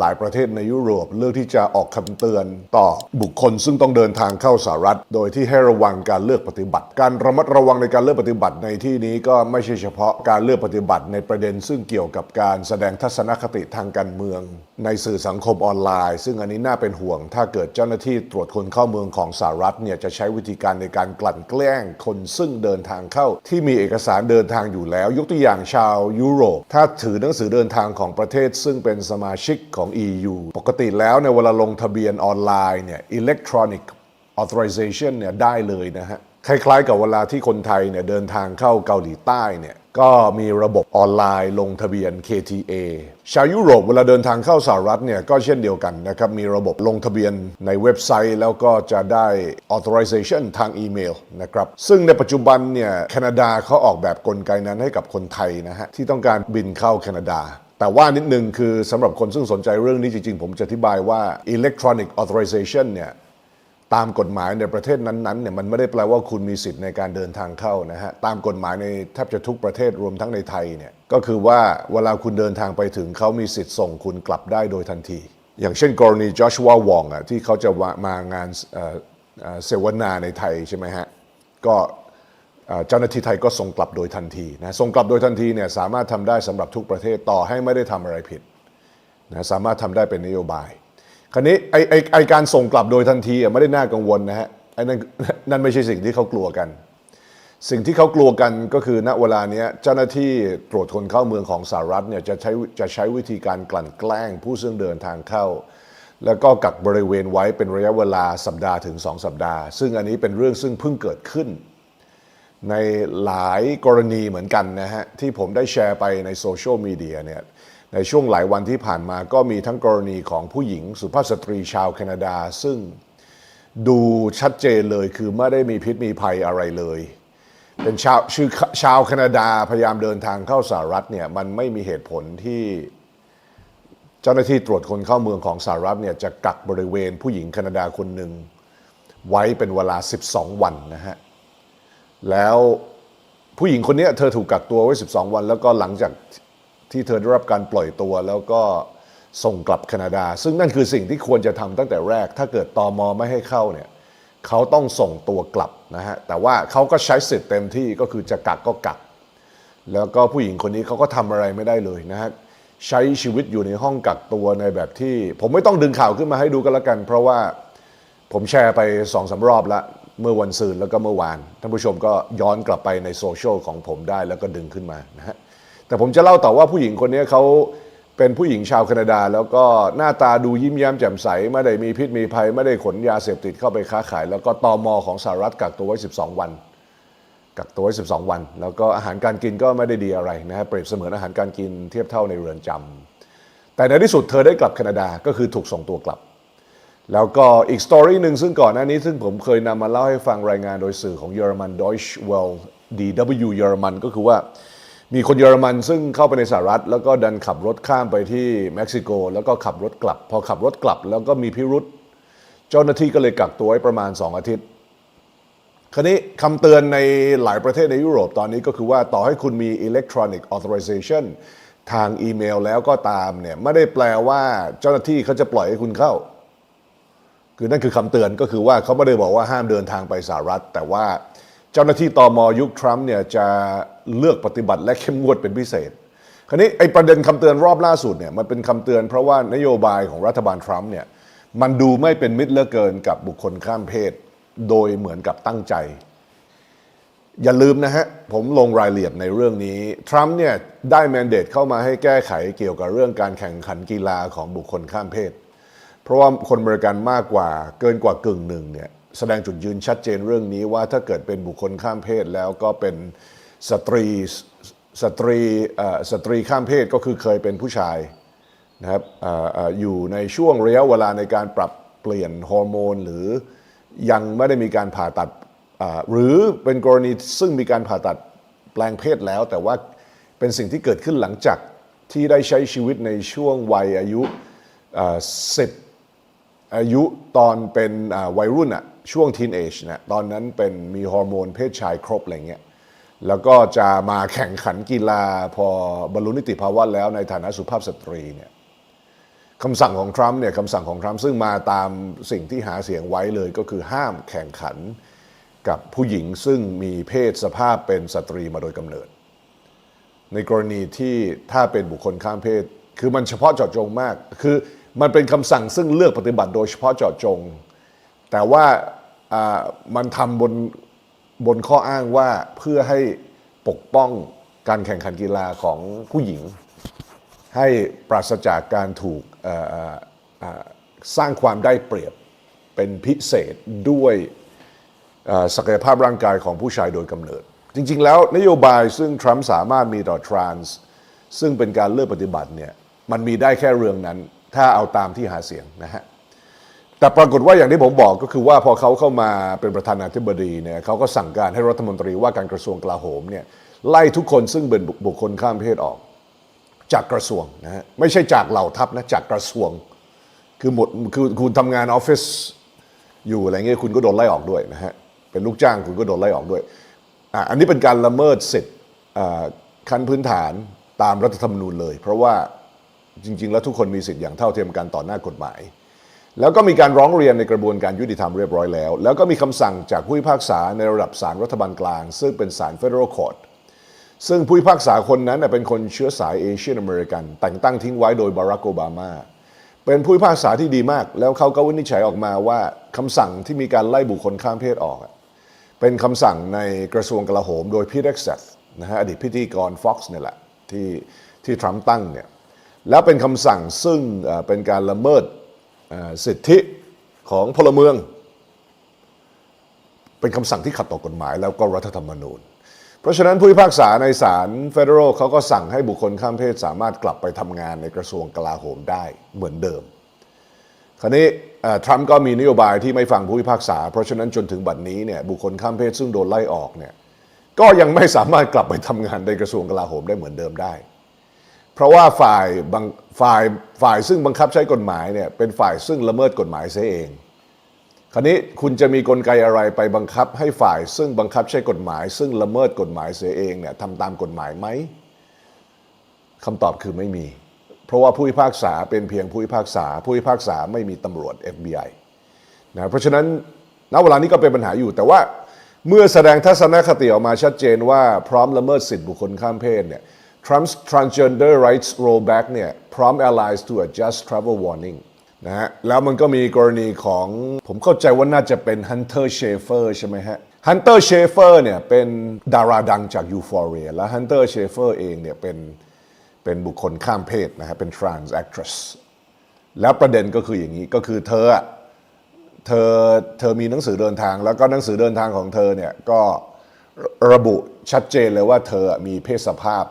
หลายประเทศในยุโรปเลือกที่จะออกคำเตือนต่อบุคคลซึ่งต้องเดินทางเข้าสหรัฐ โดยที่ให้ระวังการเลือกปฏิบัติ การระมัดระวังในการเลือกปฏิบัติในที่นี้ก็ไม่ใช่เฉพาะการเลือกปฏิบัติในประเด็น ซึ่งเกี่ยวกับการแสดงทัศนคติทางการเมือง ในสื่อสังคมออนไลน์ ซึ่งอันนี้น่าเป็นห่วง ถ้าเกิดเจ้าหน้าที่ตรวจคนเข้าเมืองของสหรัฐเนี่ยจะใช้วิธีการในการกลั่นแกล้งคนซึ่งเดินทางเข้า ที่มีเอกสารเดินทางอยู่แล้ว ยกตัวอย่างชาวยุโรป ถ้าถือหนังสือเดินทางของประเทศซึ่งเป็นสมาชิกของ EU ปกติแล้วในเวลาลงทะเบียนออนไลน์เนี่ย electronic authorization เนี่ยได้เลยนะฮะ คล้ายๆกับเวลาที่คนไทยเนี่ยเดินทางเข้าเกาหลีใต้เนี่ยก็มีระบบออนไลน์ลงทะเบียน KTA ชาวยุโรปเวลาเดินทางเข้าสหรัฐเนี่ยก็เช่นเดียวกันนะครับ มีระบบลงทะเบียนในเว็บไซต์แล้วก็จะได้ authorization ทางอีเมลนะครับ ซึ่งในปัจจุบันเนี่ยแคนาดาเขาออกแบบกลไกนั้นให้กับคนไทยนะฮะ ที่ต้องการบินเข้าแคนาดา แต่ว่านิดนึงคือสำหรับคนซึ่งสนใจเรื่องนี้จริง ๆ ผมจะอธิบายว่า electronic authorization เนี่ยตามกฎหมายในประเทศนั้นๆเนี่ยมันไม่ได้แปลว่าคุณมีสิทธิ์ในการเดินทางเข้านะฮะตามกฎหมายในแทบจะทุกประเทศรวมทั้งในไทยเนี่ยก็คือว่าเวลาคุณเดินทางไปถึงเขามีสิทธิ์ส่งคุณกลับได้โดยทันที อย่างเช่นกรณีจอชวาวองอะที่เขาจะมางานเอ่อเอ่อเสวนาในไทยใช่ไหมฮะก็ เจ้าหน้าที่ไทยก็ส่งกลับโดยทันทีนะส่งกลับโดยทันทีเนี่ยสามารถทำได้สำหรับทุกประเทศต่อให้ไม่ได้ทำอะไรผิดนะสามารถทำได้เป็นนโยบาย คราวนี้ไอไอไอการส่งกลับโดยทันทีอะไม่ได้น่ากังวลนะฮะไอ้นั่นนั่นไม่ใช่สิ่งที่เขากลัวกัน สิ่งที่เขากลัวกันก็คือณเวลานี้เจ้าหน้าที่ตรวจคนเข้าเมืองของสหรัฐเนี่ยจะใช้จะใช้วิธีการกลั่นแกล้งผู้ซึ่งเดินทางเข้า แล้วก็กักบริเวณไว้เป็นระยะเวลาสัปดาห์ถึง 2 สัปดาห์ ซึ่งอันนี้เป็นเรื่องซึ่งเพิ่งเกิดขึ้น ในหลายกรณีเหมือนกันนะฮะ ที่ผมได้แชร์ไปในโซเชียลมีเดียเนี่ยในช่วงหลายวันที่ผ่านมาก็มีทั้งกรณีของผู้หญิงสุภาพสตรีชาวแคนาดา ซึ่งดูชัดเจนเลยคือไม่ได้มีพิษมีภัยอะไรเลย เป็นชาวชื่อชาวแคนาดาพยายามเดินทางเข้าสหรัฐเนี่ยมันไม่มีเหตุผลที่เจ้าหน้าที่ตรวจคนเข้าเมืองของสหรัฐเนี่ยจะกักบริเวณผู้หญิงแคนาดาคนหนึ่งไว้เป็นเวลา 12 วันนะฮะ แล้วผู้หญิงคนนี้เธอถูกกักตัวไว้ 12 วัน แล้วก็หลังจากที่เธอได้รับการปล่อยตัว แล้วก็ส่งกลับแคนาดา ซึ่งนั่นคือสิ่งที่ควรจะทำตั้งแต่แรก ถ้าเกิดตอมอไม่ให้เข้าเนี่ยเขาต้องส่งตัวกลับนะฮะแต่ว่าเขาก็ใช้สิทธิ์เต็มที่ก็คือจะกักก็กัก แล้วก็ผู้หญิงคนนี้เขาก็ทำอะไรไม่ได้เลยนะฮะใช้ชีวิตอยู่ในห้องกักตัวในแบบที่ ผมไม่ต้องดึงข่าวขึ้นมาให้ดูกันละกัน เพราะว่าผมแชร์ไปสองสารอบแล้ว เมื่อวันซืนแล้วก็เมื่อวาน ท่านผู้ชมก็ย้อนกลับไปในโซเชียลของผมได้แล้วก็ดึงขึ้นมานะฮะแต่ผมจะเล่าต่อว่าผู้หญิงคนนี้เขาเป็นผู้หญิงชาวแคนาดา แล้วก็หน้าตาดูยิ้มแย้มแจ่มใส ไม่ได้มีพิษมีภัย ไม่ได้ขนยาเสพติดเข้าไปค้าขาย แล้วก็ตอมอของสหรัฐกักตัวไว้ 12 วันกักตัวไว้ 12 วัน แล้วก็อาหารการกินก็ไม่ได้ดีอะไรนะฮะเปรียบเสมือนอาหารการกินเทียบเท่าในเรือนจำแต่ในที่สุดเธอได้กลับแคนาดาก็คือถูกส่งตัวกลับ แล้วก็อีกสตอรี่หนึ่งซึ่งก่อนหน้านี้ซึ่งผมเคยนำมาเล่าให้ฟังรายงานโดยสื่อของเยอรมัน Deutsche Welle DW เยอรมันก็คือว่ามีคนเยอรมันซึ่งเข้าไปในสหรัฐ แล้วก็ดันขับรถข้ามไปที่เม็กซิโก แล้วก็ขับรถกลับ พอขับรถกลับแล้วก็มีพิรุษเจ้าหน้าที่ก็เลยกักตัวไว้ประมาณ 2 อาทิตย์ คราวนี้คำเตือนในหลายประเทศในยุโรปตอนนี้ก็คือว่าต่อให้คุณมี electronic authorization ทางอีเมลแล้วก็ตามเนี่ยไม่ได้แปลว่าเจ้าหน้าที่เขาจะปล่อยให้คุณเข้า คือนั่นคือคำเตือนก็คือว่าเขาไม่ได้บอกว่าห้ามเดินทางไปสหรัฐ แต่ว่าเจ้าหน้าที่ตอมยุคทรัมป์เนี่ยจะเลือกปฏิบัติและเข้มงวดเป็นพิเศษ คราวนี้ไอ้ประเด็นคำเตือนรอบล่าสุดเนี่ยมันเป็นคำเตือนเพราะว่านโยบายของรัฐบาลทรัมป์เนี่ยมันดูไม่เป็นมิตรเหลือเกินกับบุคคลข้ามเพศ โดยเหมือนกับตั้งใจ อย่าลืมนะฮะ ผมลงรายละเอียดในเรื่องนี้ ทรัมป์เนี่ยได้แมนเดตเข้ามาให้แก้ไขเกี่ยวกับเรื่องการแข่งขันกีฬาของบุคคลข้ามเพศ เพราะว่าคนบริการมากกว่าเกินกว่ากึ่งหนึ่งเนี่ยแสดงจุดยืนชัดเจนเรื่องนี้ว่าถ้าเกิดเป็นบุคคลข้ามเพศแล้วก็เป็นสตรีสตรีสตรีข้ามเพศก็คือเคยเป็นผู้ชายนะครับออยู่ในช่วงระยะเวลาในการปรับเปลี่ยนฮอร์โมน หรือยังไม่ได้มีการผ่าตัดหรือเป็นกรณีซึ่งมีการผ่าตัดแปลงเพศแล้ว แต่ว่าเป็นสิ่งที่เกิดขึ้นหลังจากที่ได้ใช้ชีวิตในช่วงวัยอายุสิบ อายุตอนเป็นวัยรุ่นอะช่วงทีนเอจนะตอนนั้นเป็นมีฮอร์โมนเพศชายครบอะไรเงี้ยแล้วก็จะมาแข่งขันกีฬาพอบรรลุนิติภาวะแล้วในฐานะสุภาพสตรีเนี่ยคำสั่งของทรัมป์เนี่ยคำสั่งของทรัมป์ซึ่งมาตามสิ่งที่หาเสียงไว้เลยก็คือห้ามแข่งขันกับผู้หญิงซึ่งมีเพศสภาพเป็นสตรีมาโดยกำเนิด ในกรณีที่ถ้าเป็นบุคคลข้ามเพศ คือมันเฉพาะเจาะจงมาก คือ มันเป็นคำสั่งซึ่งเลือกปฏิบัติโดยเฉพาะเจาะจง แต่ว่ามันทำบนบนข้ออ้างว่าเพื่อให้ปกป้องการแข่งขันกีฬาของผู้หญิง ให้ปราศจากการถูกสร้างความได้เปรียบเป็นพิเศษด้วยศักยภาพร่างกายของผู้ชายโดยกำเนิด จริง ๆ แล้วนโยบายซึ่งทรัมป์สามารถมีต่อทรานส์ซึ่งเป็นการเลือกปฏิบัติเนี่ยมันมีได้แค่เรื่องนั้น ถ้าเอาตามที่หาเสียงนะฮะแต่ปรากฏว่าอย่างที่ผมบอกก็คือว่าพอเขาเข้ามาเป็นประธานาธิบดีเนี่ยเขาก็สั่งการให้รัฐมนตรีว่าการกระทรวงกลาโหมเนี่ยไล่ทุกคนซึ่งเป็นบุคคลข้ามเพศออก จากกระทรวงนะฮะไม่ใช่จากเหล่าทัพนะจากกระทรวง คือหมดคือคุณทำงานออฟฟิศอยู่อะไรเงี้ยคุณก็โดนไล่ออกด้วยนะฮะเป็นลูกจ้างคุณก็โดนไล่ออกด้วยอะอันนี้เป็นการละเมิดสิทธิ์ขั้นพื้นฐานตามรัฐธรรมนูญเลย เพราะว่า จริง ๆ แล้วทุกคนมีสิทธิ์อย่างเท่าเทียมกันต่อหน้ากฎหมาย แล้วก็มีการร้องเรียนในกระบวนการยุติธรรมเรียบร้อยแล้ว แล้วก็มีคำสั่งจากผู้พิพากษาในระดับศาลรัฐบาลกลาง ซึ่งเป็นศาล Federal Court ซึ่งผู้พิพากษาคนนั้นเป็นคนเชื้อสายเอเชียนอเมริกัน แต่งตั้งทิ้งไว้โดยบารักโอบามาเป็นผู้พิพากษาที่ดีมาก แล้วเขาก็วินิจฉัยออกมาว่าคำสั่งที่มีการไล่บุคคลข้ามเพศออก เป็นคำสั่งในกระทรวงกลาโหม โดยพีเร็กเซธนะฮะอดีตพิธีกร Fox เนี่ยแหละที่ที่ทรัมป์ตั้งเนี่ย แล้วเป็นคำสั่งซึ่งเป็นการละเมิดสิทธิของพลเมือง เป็นคำสั่งที่ขัดต่อกฎหมายแล้วก็รัฐธรรมนูญ เพราะฉะนั้นผู้พิพากษาในศาลเฟเดอรัลเขาก็สั่งให้บุคคลข้ามเพศสามารถกลับไปทำงานในกระทรวงกลาโหมได้เหมือนเดิม คราวนี้ทรัมป์ก็มีนโยบายที่ไม่ฟังผู้พิพากษา เพราะฉะนั้นจนถึงบัดนี้เนี่ยบุคคลข้ามเพศซึ่งโดนไล่ออกเนี่ยก็ยังไม่สามารถกลับไปทำงานในกระทรวงกลาโหมได้เหมือนเดิมได้ เพราะว่าฝ่ายบังฝ่ายฝ่ายซึ่งบังคับใช้กฎหมายเนี่ยเป็นฝ่ายซึ่งละเมิดกฎหมายเสียเอง คราวนี้คุณจะมีกลไกอะไรไปบังคับให้ฝ่ายซึ่งบังคับใช้กฎหมาย ซึ่งละเมิดกฎหมายเสียเองเนี่ยทำตามกฎหมายไหมคำตอบคือไม่มี เพราะว่าผู้พิพากษาเป็นเพียงผู้พิพากษา ผู้พิพากษาไม่มีตำรวจ FBI นะเพราะฉะนั้นณเวลานี้ก็เป็นปัญหาอยู่แต่ว่าเมื่อแสดงทัศนคติออกมาชัดเจนว่าพร้อมละเมิดสิทธิบุคคลข้ามเพศเนี่ย Trump's transgender rights rollback เนี่ยพร้อม allies to adjust travel warning นะฮะ แล้วมันก็มีกรณีของผมเข้าใจว่าน่าจะเป็น Hunter Schafer ใช่ไหมฮะ Hunter Schafer เนี่ยเป็นดาราดังจาก Euphoria และ Hunter Schafer เองเนี่ยเป็นเป็นบุคคลข้ามเพศนะฮะ เป็น trans actress แล้วประเด็นก็คืออย่างนี้ก็คือเธออะเธอเธอมีหนังสือเดินทาง แล้วก็หนังสือเดินทางของเธอเนี่ยก็ระบุชัดเจนเลยว่าเธอมีเพศสภาพ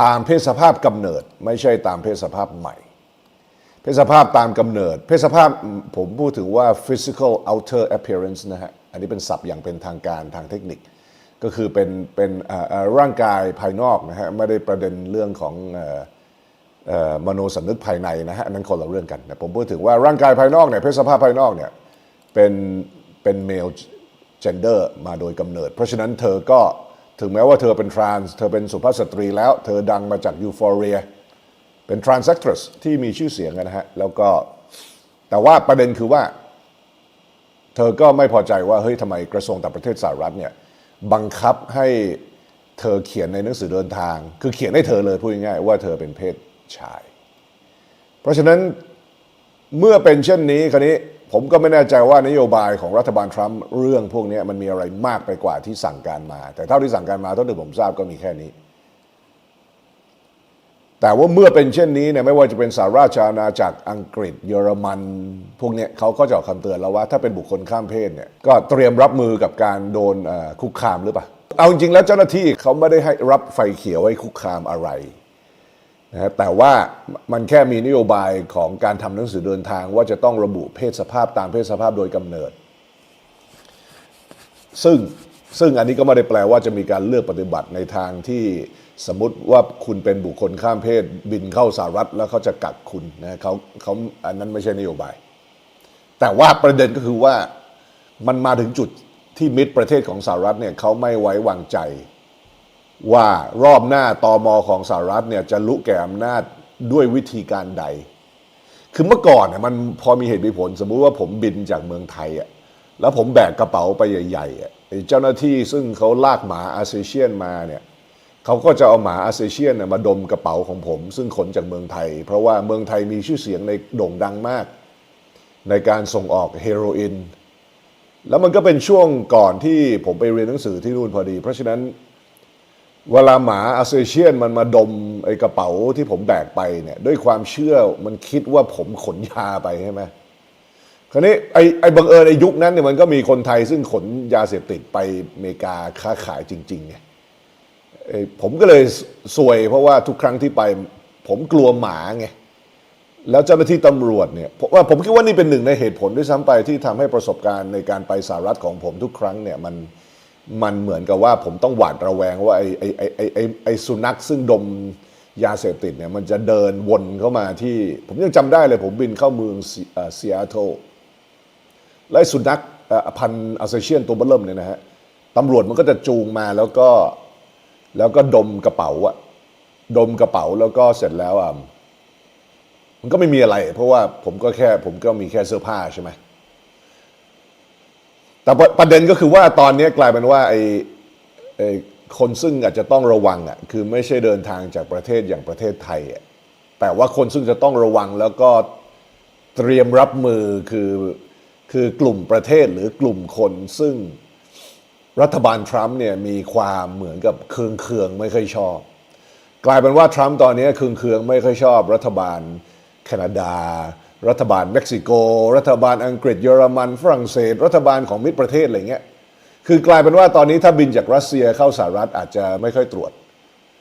ตามเพศสภาพกำเนิด ไม่ใช่ตามเพศสภาพใหม่ เพศสภาพตามกำเนิด เพศสภาพผมพูดถึงว่า physical outer appearance นะฮะอันนี้เป็นศัพท์อย่างเป็นทางการทางเทคนิค ก็คือเป็นเป็นร่างกายภายนอกนะฮะไม่ได้ประเด็นเรื่องของมโนสำนึกภายในนะฮะอันนั้นคนละเรื่องกันนะผมพูดถึงว่าร่างกายภายนอกเนี่ยเพศสภาพภายนอกเนี่ยเป็นเป็น male gender มาโดยกำเนิด เพราะฉะนั้นเธอก็ ถึงแม้ว่าเธอเป็น trans เธอเป็นสุภาพสตรีแล้ว เธอดังมาจาก euphoria เป็น trans actress ที่มีชื่อเสียงนะฮะ แล้วก็แต่ว่าประเด็นคือว่า เธอก็ไม่พอใจว่าเฮ้ยทำไมกระทรวงต่างประเทศสหรัฐเนี่ยบังคับให้เธอเขียนในหนังสือเดินทาง คือเขียนให้เธอเลยพูดง่ายๆว่าเธอเป็นเพศชาย เพราะฉะนั้น เมื่อเป็นเช่นนี้คราวนี้ผมก็ไม่แน่ใจว่านโยบายของรัฐบาลทรัมป์เรื่องพวกนี้มันมีอะไรมากไปกว่าที่สั่งการมา แต่เท่าที่สั่งการมาเท่าที่ผมทราบก็มีแค่นี้ แต่ว่าเมื่อเป็นเช่นนี้เนี่ยไม่ว่าจะเป็นสหราชอาณาจักรอังกฤษ เยอรมัน พวกเนี้ยเขาก็จะออกคำเตือนแล้วว่าถ้าเป็นบุคคลข้ามเพศเนี่ยก็เตรียมรับมือกับการโดนคุกคามหรือเปล่าเอาจริงๆแล้วเจ้าหน้าที่เขาไม่ได้ให้รับไฟเขียวให้คุกคามอะไร นะแต่ว่ามันแค่มีนโยบายของการทำหนังสือเดินทางว่าจะต้องระบุเพศสภาพตามเพศสภาพโดยกำเนิด ซึ่งซึ่งอันนี้ก็ไม่ได้แปลว่าจะมีการเลือกปฏิบัติในทางที่สมมติว่าคุณเป็นบุคคลข้ามเพศบินเข้าสหรัฐแล้วเขาจะกักคุณนะเขาเขาอันนั้นไม่ใช่นโยบาย แต่ว่าประเด็นก็คือว่ามันมาถึงจุดที่มิตรประเทศของสหรัฐเนี่ยเขาไม่ไว้วางใจ ว่ารอบหน้าตอมอของสหรัฐเนี่ยจะลุแก่อำนาจด้วยวิธีการใด คือเมื่อก่อนเนี่ยมันพอมีเหตุมีผล สมมุติว่าผมบินจากเมืองไทยอะแล้วผมแบกกระเป๋าไปใหญ่ๆอะเจ้าหน้าที่ซึ่งเขาลากหมาอาเซเชียนมาเนี่ยเขาก็จะเอาหมาอาเซเชียนน่ะมาดมกระเป๋าของผม ซึ่งขนจากเมืองไทย เพราะว่าเมืองไทยมีชื่อเสียงในโด่งดังมาก ในการส่งออกเฮโรอีนแล้วมันก็เป็นช่วงก่อนที่ผมไปเรียนหนังสือที่นู่นพอดี เพราะฉะนั้น เวลาหมาอาเซเชียนมันมาดมไอ้กระเป๋าที่ผมแบกไปเนี่ยด้วยความเชื่อมันคิดว่าผมขนยาไปใช่ไหมคราวนี้ไอ้ไอ้บังเอิญไอ้ยุคนั้นเนี่ยมันก็มีคนไทยซึ่งขนยาเสพติดไปอเมริกาค้าขายจริงๆไงเอ้ยผมก็เลยสวยเพราะว่าทุกครั้งที่ไปผมกลัวหมาไงแล้วเจ้าหน้าที่ตำรวจเนี่ยว่าผมคิดว่านี่เป็นหนึ่งในเหตุผลด้วยซ้ำไปที่ทำให้ประสบการณ์ในการไปสหรัฐของผมทุกครั้งเนี่ยมัน มันเหมือนกับว่าผมต้องหวาดระแวงว่าไอ้ไอ้ไอ้ไอ้ไอ้ไอ้สุนัขซึ่งดมยาเสพติดเนี่ยมันจะเดินวนเข้ามาที่ ผมยังจำได้เลยผมบินเข้าเมืองซีแอตเทิลและสุนัขพันธุ์อาเซเชียนตัวเบอร์เริ่มเนี่ยนะฮะตำรวจมันก็จะจูงมาแล้วก็แล้วก็ดมกระเป๋าอะดมกระเป๋าแล้วก็เสร็จแล้วอะมันก็ไม่มีอะไร เพราะว่าผมก็แค่ผมก็มีแค่เสื้อผ้าใช่ไหม แต่ประเด็นก็คือว่าตอนนี้กลายเป็นว่าไอ้ไอ้คนซึ่งอาจจะต้องระวังอะคือไม่ใช่เดินทางจากประเทศอย่างประเทศไทยอะแต่ว่าคนซึ่งจะต้องระวังแล้วก็เตรียมรับมือคือคือกลุ่มประเทศหรือกลุ่มคนซึ่งรัฐบาลทรัมป์เนี่ยมีความเหมือนกับเคืองเคืองไม่ค่อยชอบ กลายเป็นว่าทรัมป์ตอนนี้เคืองเคืองไม่ค่อยชอบ รัฐบาลแคนาดา รัฐบาลเม็กซิโก รัฐบาลอังกฤษเยอรมันฝรั่งเศส รัฐบาลของมิตรประเทศอะไรเงี้ยคือกลายเป็นว่าตอนนี้ถ้าบินจากรัสเซียเข้าสหรัฐอาจจะไม่ค่อยตรวจ